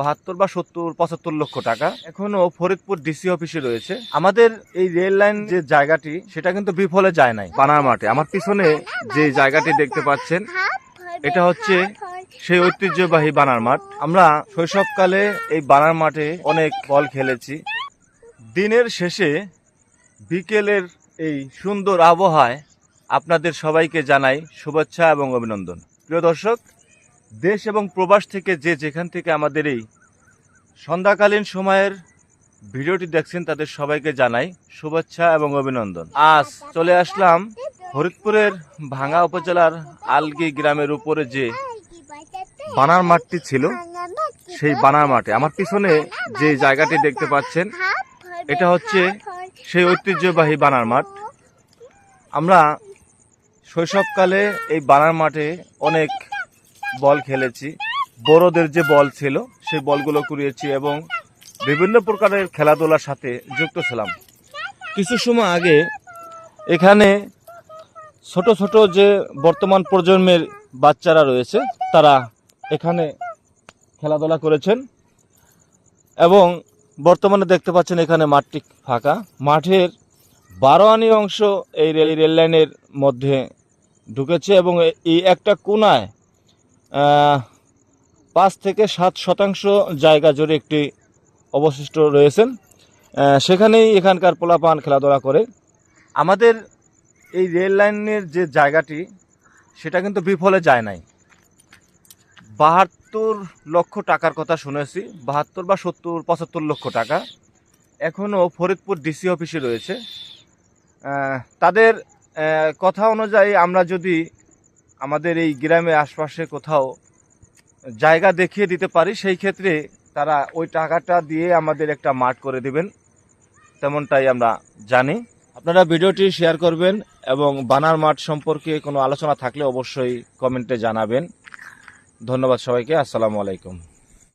বাহাত্তর বা সত্তর, পঁচাত্তর লক্ষ টাকা। এখনও ফরিদপুর ডিসি অফিসে রয়েছে। আমাদের এই রেল লাইন যে জায়গাটি, সেটা কিন্তু বিফলে যায় নাই, পানার মাঠে। আমার পিছনে যে জায়গাটি দেখতে পাচ্ছেন, এটা হচ্ছে সেই ঐতিহ্যবাহী বানার মাঠ। আমরা শৈশবকালে এই বানার মাঠে অনেক বল খেলেছি। দিনের শেষে বিকেলের এই সুন্দর আবহাওয়ায় আপনাদের সবাইকে জানাই শুভেচ্ছা এবং অভিনন্দন। প্রিয় দর্শক দেশ এবং প্রবাস থেকে যে যেখান থেকে আমাদের এই সন্ধ্যাকালীন সময়ের ভিডিওটি দেখছেন, তাদের সবাইকে জানাই শুভেচ্ছা এবং অভিনন্দন। আজ চলে আসলাম হরিদপুরের ভাঙ্গা উপজেলার আলগি গ্রামের উপরে যে বানার মাঠটি ছিল, সেই বানার মাঠে। আমার পিছনে যে জায়গাটি দেখতে পাচ্ছেন, এটা হচ্ছে সেই ঐতিহ্যবাহী বানার মাঠ। আমরা শৈশবকালে এই বানার মাঠে অনেক বল খেলেছি। বড়দের যে বল ছিল, সেই বলগুলো কুড়িয়েছি এবং বিভিন্ন প্রকারের খেলাধুলার সাথে যুক্ত ছিলাম। কিছু সময় আগে এখানে ছোট ছোট যে বর্তমান প্রজন্মের বাচ্চারা রয়েছে, তারা এখানে খেলাধুলা করেছেন এবং বর্তমানে দেখতে পাচ্ছেন এখানে মাঠটি ফাঁকা। মাঠের বারো আনি অংশ এই রেল রেল লাইনের মধ্যে ঢুকেছে এবং এই একটা কোনায় পাঁচ থেকে সাত শতাংশ জায়গা জুড়ে একটি অবশিষ্ট রয়েছেন। সেখানেই এখানকার পোলাপান খেলাধুলা করে। আমাদের এই রেল লাইনের যে জায়গাটি, সেটা কিন্তু বিফলে যায় নাই। বাহাত্তর লক্ষ টাকার কথা শুনেছি, বাহাত্তর বা সত্তর, পঁচাত্তর লক্ষ টাকা। এখনও ফরিদপুর ডিসি অফিসে রয়েছে। তাদের কথা অনুযায়ী আমরা যদি আমাদের এই গ্রামে আশপাশে কোথাও জায়গা দেখিয়ে দিতে পারি, সেই ক্ষেত্রে তারা ওই টাকাটা দিয়ে আমাদের একটা মাঠ করে দেবেন। তেমনটাই আমরা জানি। আপনারা ভিডিওটি শেয়ার করবেন এবং বানার মাঠ সম্পর্কে কোনো আলোচনা থাকলে অবশ্যই কমেন্টে জানাবেন। ধন্যবাদ সবাইকে, আসসালামু আলাইকুম।